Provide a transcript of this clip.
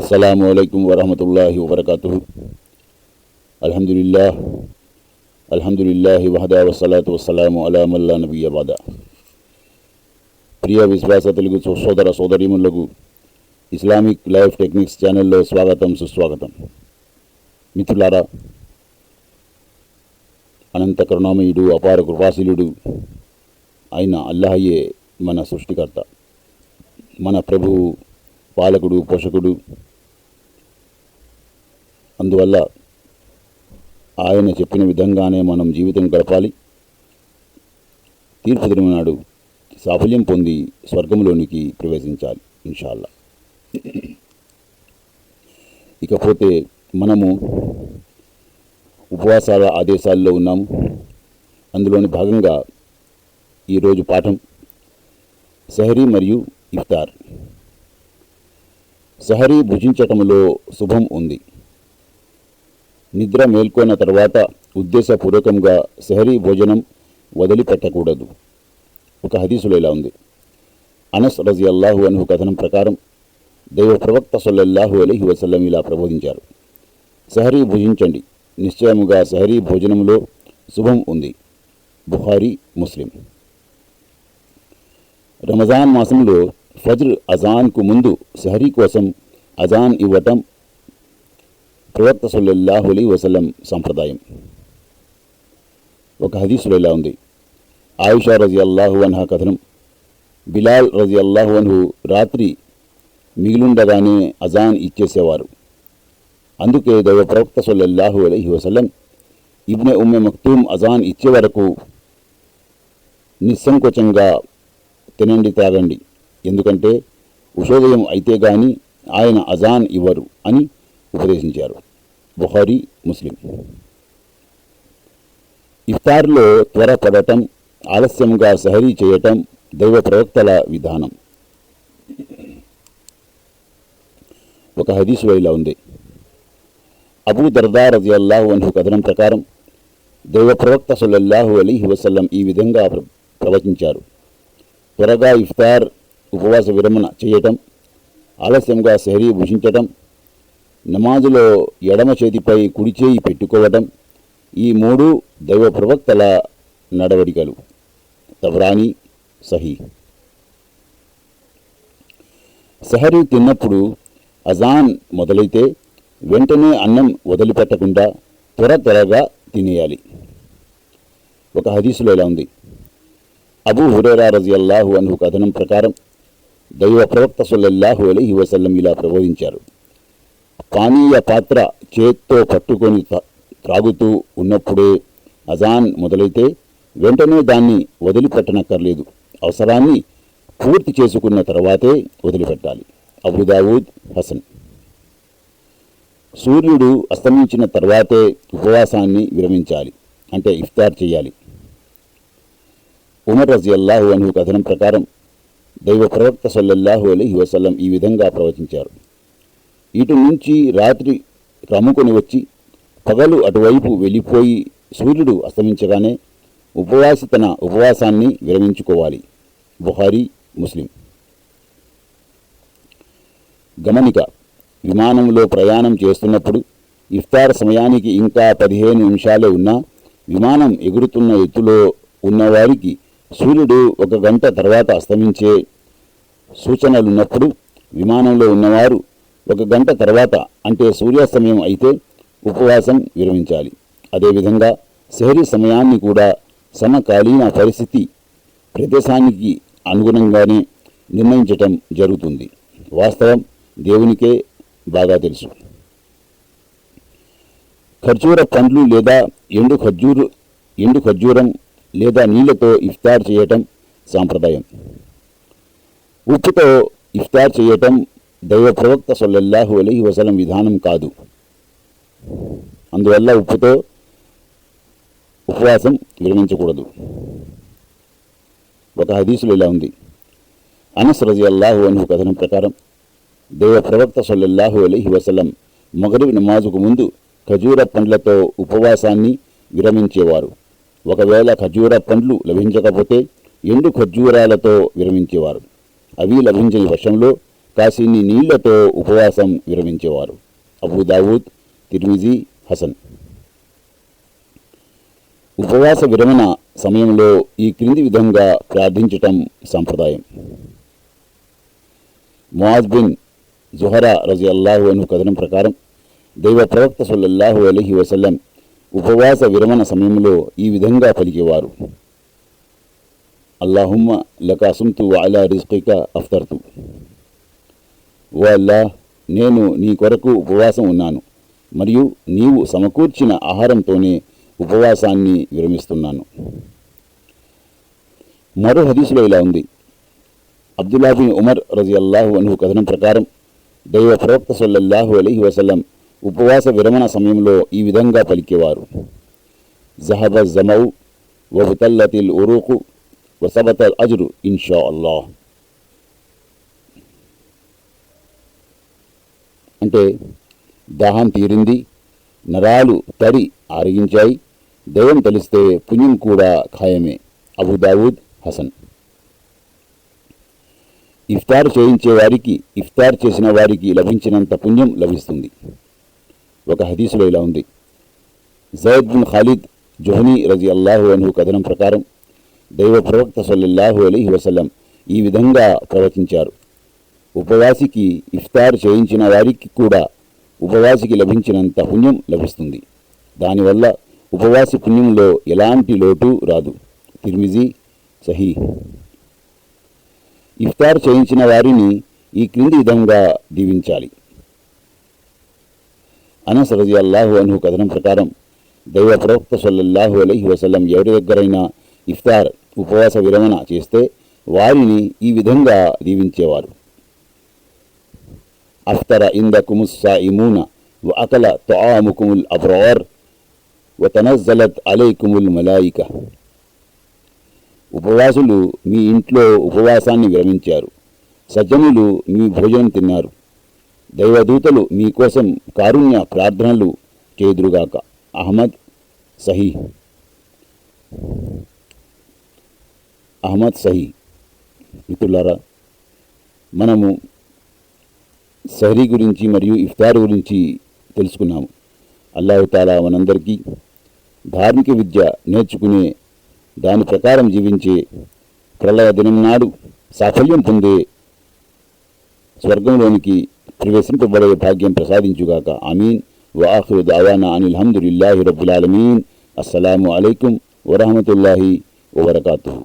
అస్సలం అయికం వరహమతుల్లాహి వబర్కాతు అల్హమ్దుల్లాహ్ అల్హమ్దుల్లాహి వహదా వసలాతు వసలాము అలామల్లా ప్రియ విశ్వాస తెలుగు సోదర సోదరీములకు ఇస్లామిక్ లైఫ్ టెక్నిక్స్ ఛానల్లో స్వాగతం సుస్వాగతం మిత్రులారా అనంత కరుణామయుడు అపార కృపాశీలుడు అయిన అల్లాహయే మన సృష్టికర్త మన ప్రభువు పాలకుడు పోషకుడు అందువల్ల ఆయన చెప్పిన విధంగానే మనం జీవితం గడపాలి. తీర్పు నాడు సాఫల్యం పొంది స్వర్గంలోనికి ప్రవేశించాలి ఇన్షాల్లా. ఇకపోతే మనము ఉపవాసాల ఆదేశాల్లో ఉన్నాము. అందులోని భాగంగా ఈరోజు పాఠం సహరీ మరియు ఇఫ్తార్. సహరీ భుజించటంలో శుభం ఉంది. నిద్ర మేల్కొన్న తర్వాత ఉద్దేశపూర్వకంగా సహరీ భోజనం వదిలిపెట్టకూడదు. ఒక హదీసులో ఇలా ఉంది. అనస్ రజి అల్లాహు అనుహు కథనం ప్రకారం దైవ ప్రవక్త సొల్లల్లాహు అలహి వసల్లం ఇలా ప్రబోధించారు. సహరీ భుజించండి. నిశ్చయముగా సహరీ భోజనంలో శుభం ఉంది. బుహారీ ముస్లిం. రమజాన్ మాసంలో ఫజ్ర్ అజాన్కు ముందు సహరీ కోసం అజాన్ ఇవ్వటం ప్రవక్త సొల్లల్లాహు అలీ వసల్లం సంప్రదాయం. ఒక హదీసులో ఇలా ఉంది. ఆయుషా రజి అల్లాహు అన్హా కథనం. బిలాల్ రజి అల్లాహు అన్హు రాత్రి మిగిలుండగానే అజాన్ ఇచ్చేసేవారు. అందుకే దైవ ప్రవక్త సొల్లల్లాహు అలీ వసలం ఇబ్నె ఉమ్మె మక్తూమ్ అజాన్ ఇచ్చే వరకు నిస్సంకోచంగా తినండి తాగండి. ఎందుకంటే ఉషోదయం అయితే గాని ఆయన అజాన్ ఇవ్వరు అని ఉపదేశించారు. బుహారీ ముస్లిం. ఇఫ్తార్లో త్వరపడటం ఆలస్యంగా సహరీ చేయటం దైవ ప్రవక్తల విధానం. ఒక హదీసు ఇలా ఉంది. అబూ దర్దా రజియల్లాహు అన్హు కథనం ప్రకారం దైవ ప్రవక్త సొల్లల్లాహు అలీహి వసల్లం ఈ విధంగా ప్రవచించారు. త్వరగా ఇఫ్తార్ ఉపవాస విరమణ చేయటం ఆలస్యంగా సెహరీ భుజించటం నమాజులో ఎడమ చేతిపై కుడి చేయి పెట్టుకోవటం ఈ మూడు దైవ ప్రవక్తల నడవడికలు. తబ్రాని సహీ. సెహరీ తిన్నప్పుడు అజాన్ మొదలైతే వెంటనే అన్నం వదిలిపెట్టకుండా త్వర త్వరగా తినేయాలి. ఒక హదీసులో ఇలా ఉంది. అబూ హురేరా రజియల్లాహు అను కథనం ప్రకారం దైవ ప్రవక్త సొల్లహు అలీ వసల్లం ఇలా ప్రబోధించారు. పానీయ పాత్ర చేత్తో పట్టుకొని త్రాగుతూ ఉన్నప్పుడే అజాన్ మొదలైతే వెంటనే దాన్ని వదిలిపెట్టనక్కర్లేదు. అవసరాన్ని పూర్తి చేసుకున్న తర్వాతే వదిలిపెట్టాలి. అబుదావూద్ హసన్. సూర్యుడు అస్తమించిన తర్వాతే ఉపవాసాన్ని విరమించాలి అంటే ఇఫ్తార్ చేయాలి. ఉమర్ రజియల్లాహు అను కథనం ప్రకారం దైవ ప్రవక్త సల్లల్లాహు అలీ వసల్లం ఈ విధంగా ప్రవచించారు. ఇటు నుంచి రాత్రి రమ్ముకొని వచ్చి పగలు అటువైపు వెళ్ళిపోయి సూర్యుడు అస్తమించగానే ఉపవాసి తన ఉపవాసాన్ని విరమించుకోవాలి. బుహారీ ముస్లిం. గమనిక విమానంలో ప్రయాణం చేస్తున్నప్పుడు ఇఫ్తార్ సమయానికి ఇంకా పదిహేను నిమిషాలే ఉన్నా విమానం ఎగురుతున్న ఎత్తులో ఉన్నవారికి సూర్యుడు ఒక గంట తర్వాత అస్తమించే సూచనలున్నప్పుడు విమానంలో ఉన్నవారు ఒక గంట తర్వాత అంటే సూర్యాస్తమయం అయితే ఉపవాసం విరమించాలి. అదేవిధంగా శహరీ సమయాన్ని కూడా సమకాలీన పరిస్థితి ప్రదేశానికి అనుగుణంగానే నిర్ణయించటం జరుగుతుంది. వాస్తవం దేవునికే బాగా తెలుసు. ఖర్జూర పండ్లు లేదా ఎండు ఖర్జూరు ఎండు ఖర్జూరం లేదా నీళ్ళతో ఇఫ్తార్ చేయటం సాంప్రదాయం. ఉప్పుతో ఇఫ్తార్ చేయటం దైవ ప్రవక్త సొల్లల్లాహు అలైహి వసలం విధానం కాదు. అందువల్ల ఉప్పుతో ఉపవాసం విరమించకూడదు. ఒక హదీసులో ఇలా ఉంది. అనస్ రజి అల్లాహు అను కథనం ప్రకారం దైవ ప్రవక్త సొల్లల్లాహు అలైహి వసలం మగరిబ్ నమాజుకు ముందు ఖజూర పండ్లతో ఉపవాసాన్ని విరమించేవారు. ఒకవేళ ఖజూర పండ్లు లభించకపోతే ఎండు ఖర్జూరాలతో విరమించేవారు. అవి లభించని వర్షంలో కాసిని నీళ్ళతో ఉపవాసం విరమించేవారు. అబూ దావూద్ హసన్. ఉపవాస విరమణ సమయంలో ఈ క్రింది విధంగా ప్రార్థించటం సంప్రదాయం. ముఆజ్ బిన్ జుహరా రజి అల్లాహు అను కథనం ప్రకారం దైవ ప్రవక్త సొల్లహు అలహి వసల్లం ఉపవాస విరమణ సమయంలో ఈ విధంగా పలికేవారు. అల్లాహుమ్మ లకాసుంతు వాయిలా అలా రిజ్కిక అఫ్తర్తు. ఓ నేను నీ కొరకు ఉపవాసం ఉన్నాను మరియు నీవు సమకూర్చిన ఆహారంతోనే ఉపవాసాన్ని విరమిస్తున్నాను. మరో హదీసులో ఇలా ఉంది. అబ్దుల్లాబిన్ ఉమర్ రజి అల్లాహు అను కథనం ప్రకారం దైవ ప్రవక్త సల్లల్లాహు అలీహి వసల్లం ఉపవాస విరమణ సమయంలో ఈ విధంగా పలికేవారు. జహబ జమౌ వహుతల్లతిల్ ఉరూకు వసబతల్ అజురు ఇన్షా అల్లాహ్. అంటే దాహం తీరింది నరాలు తడి ఆరగించాయి దైవం తెలిస్తే పుణ్యం కూడా ఖాయమే. అబుదావుద్ హసన్. ఇఫ్తార్ చేయించే వారికి ఇఫ్తార్ చేసిన వారికి లభించినంత పుణ్యం లభిస్తుంది. ఒక హదీసులో ఇలా ఉంది. జయద్ బిన్ ఖాలిద్ జోహనీ రజి అల్లాహు అను కథనం ప్రకారం దైవ ప్రవక్త సల్లల్లాహు అలీ వసలం ఈ విధంగా ప్రవచించారు. ఉపవాసికి ఇఫ్తార్ చేయించిన వారికి కూడా ఉపవాసికి లభించినంత పుణ్యం లభిస్తుంది. దానివల్ల ఉపవాసి పుణ్యంలో ఎలాంటి లోటు రాదు. తిర్మిజీ సహీ ఇఫ్తార్ చేయించిన వారిని ఈ క్రింది విధంగా దీవించాలి. అనస్ రజి అల్లాహు అను కథనం ప్రకారం దైవ ప్రవక్త సల్లల్లాహు అలహి వసల్లం ఎవరి దగ్గరైనా ఇఫ్తార్ ఉపవాస విరమణ చేస్తే వారిని ఈ విధంగా దీవించేవారు. అఫ్తర ఇందకుముస్ సాయిమూన వ అకల తాముకుముల్ అబ్రార్ వ తనజ్జలత్ మలాయిక ఉపవాసులు మీ ఇంట్లో ఉపవాసాన్ని విరమించారు. సజ్జనులు మీ భోజనం తిన్నారు. దైవదూతలు మీకోసం కారుణ్య ప్రార్థనలు చేదురుగాక. అహ్మద్ సహీ. అహ్మద్ సహీ. మిత్రులారా మనము సహరీ గురించి మరియు ఇఫ్తార్ గురించి తెలుసుకున్నాము. అల్లాహు తాలా మనందరికీ ధార్మిక విద్య నేర్చుకునే దాని ప్రకారం జీవించే ప్రళయ దినం నాడు సాఫల్యం పొందే స్వర్గంలోనికి ప్రవేశింపబడే భాగ్యం ప్రసాదించుగాక. ఆమీన్. వాహు దావానా అనిల్ హమ్దులిల్లాహి రబ్బులాలమీన్ అస్సలం అస్సలాము వరహమతుల్లాహి వబర్కాతుహు.